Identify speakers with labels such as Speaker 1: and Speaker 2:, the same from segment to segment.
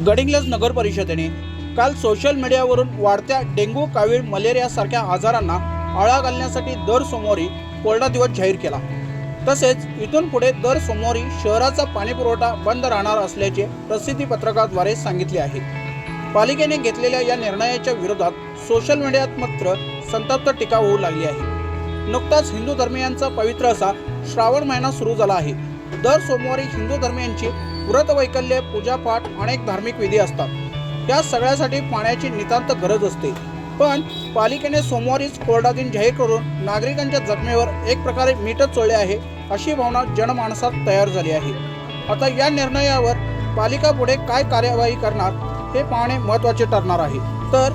Speaker 1: गडिंग्लज नगर परिषदेने काल सोशल मीडियावरून वाढत्या डेंग्यू कावीळ मलेरियासारख्या आजारांना आळा घालण्यासाठी दर सोमवारी कोरडा दिवस जाहीर केला. तसेच इथून पुढे दर सोमवारी शहराचा पाणीपुरवठा बंद राहणार असल्याचे प्रसिद्धी पत्रकाद्वारे सांगितले आहे. पालिकेने घेतलेल्या या निर्णयाच्या विरोधात सोशल मीडियात मात्र संतप्त टीका होऊ लागली आहे. नुकताच हिंदू धर्मियांचा पवित्र असा श्रावण महिना सुरू झाला आहे. दर सोमवारी हिंदू धर्मियांची व्रत वैकल्य पूजापाठ अनेक धार्मिक विधी असतात. या सगळ्यासाठी पाण्याची नितांत गरज असते. पण पालिकेने सोमवारीच कोरडा दिन जाहीर करून नागरिकांच्या जखमेवर एक प्रकारे मीठच चोळले आहे अशी भावना जनमानसात तयार झाली आहे. आता या निर्णयावर पालिका पुढे काय कार्यवाही करणार हे पाहणे महत्त्वाचे ठरणार आहे. तर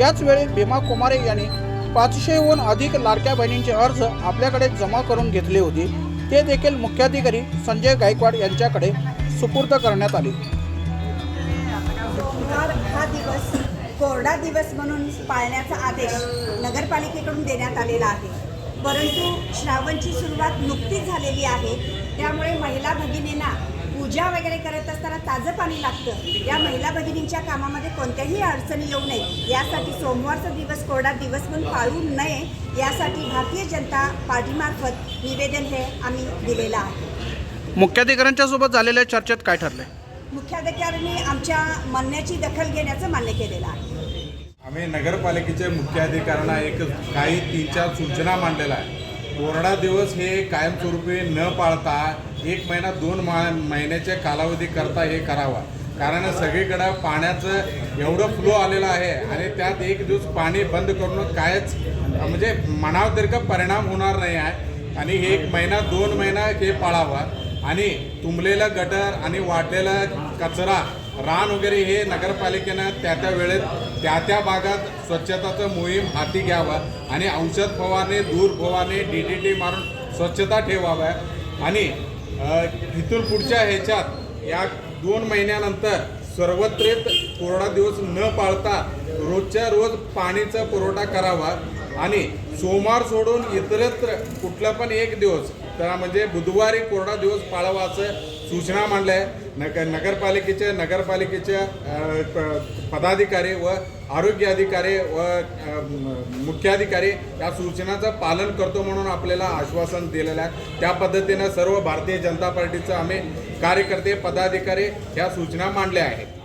Speaker 1: याच वेळी भीमा कुमारे यांनी पाचशेहून अधिक लाडक्या बहिणींचे अर्ज आपल्याकडे जमा करून घेतले होते. ते देखील मुख्याधिकारी संजय गायकवाड यांच्याकडे सुपूर्द करण्यात आली.
Speaker 2: हा दिवस कोरडा दिवस म्हणून पाळण्याचा आदेश नगरपालिकेकडून देण्यात आलेला आहे. परंतु श्रावणची सुरुवात नुकतीच झालेली आहे. त्यामुळे महिला भगिनींना पूजा वगैरे करत असताना ताजं पाणी लागतं. या महिला भगिनींच्या कामामध्ये कोणत्याही अडचणी येऊ नये. यासाठी सोमवारचा दिवस कोरडा दिवस म्हणून पाळू नये. यासाठी भारतीय जनता पार्टीमार्फत निवेदन हे आम्ही दिलेलं आहे.
Speaker 1: मुख्याधिकाऱ्यांच्या सोबत झालेल्या चर्चेत काय ठरले
Speaker 2: मुख्याधिकाऱ्यांनी आमच्या म्हणण्याची दखल घेण्याचं मान्य केलेलं आहे.
Speaker 3: आम्ही नगरपालिकेचे मुख्य अधिकाऱ्यांना एक काही तीन चार सूचना मांडलेल्या आहे कोरडा दिवस हे कायमस्वरूपी न पाळता एक महिना दोन मा महिन्याच्या कालावधी करता हे करावा. कारण सगळीकडं पाण्याचं एवढं फ्लो आलेलं आहे आणि त्यात एक दिवस पाणी बंद करून कायच म्हणजे मनावर तरी का परिणाम होणार नाही आहे. आणि हे एक महिना दोन महिना हे पाळावं. आणि तुंबलेलं गटर आणि वाढलेला कचरा रान वगैरे हे नगरपालिकेनं त्या त्या वेळेत त्या त्या भागात स्वच्छताचं मोहीम हाती घ्यावं आणि औषध फवारणे दूर फवारणे डी डी टी मारून स्वच्छता ठेवाव्या आणि इथून पुढच्या ह्याच्यात या दोन महिन्यानंतर सर्वत्रित कोरडा दिवस न पाळता रोजच्या रोज पाणीचा पुरवठा करावा आणि सोमवार सोडून इतरत्र कुठला पण एक दिवस तर म्हणजे बुधवारी कोरडा दिवस पाळावाचं सूचना मांडल्या. आहे नग नगरपालिकेचे नगरपालिकेचे प- पदाधिकारी व आरोग्य अधिकारी व मुख्याधिकारी या सूचनाचं पालन करतो म्हणून आपल्याला आश्वासन दिलेलं आहे. त्या पद्धतीनं सर्व भारतीय जनता पार्टीचं आम्ही कार्यकर्ते पदाधिकारी ह्या सूचना मांडल्या आहेत.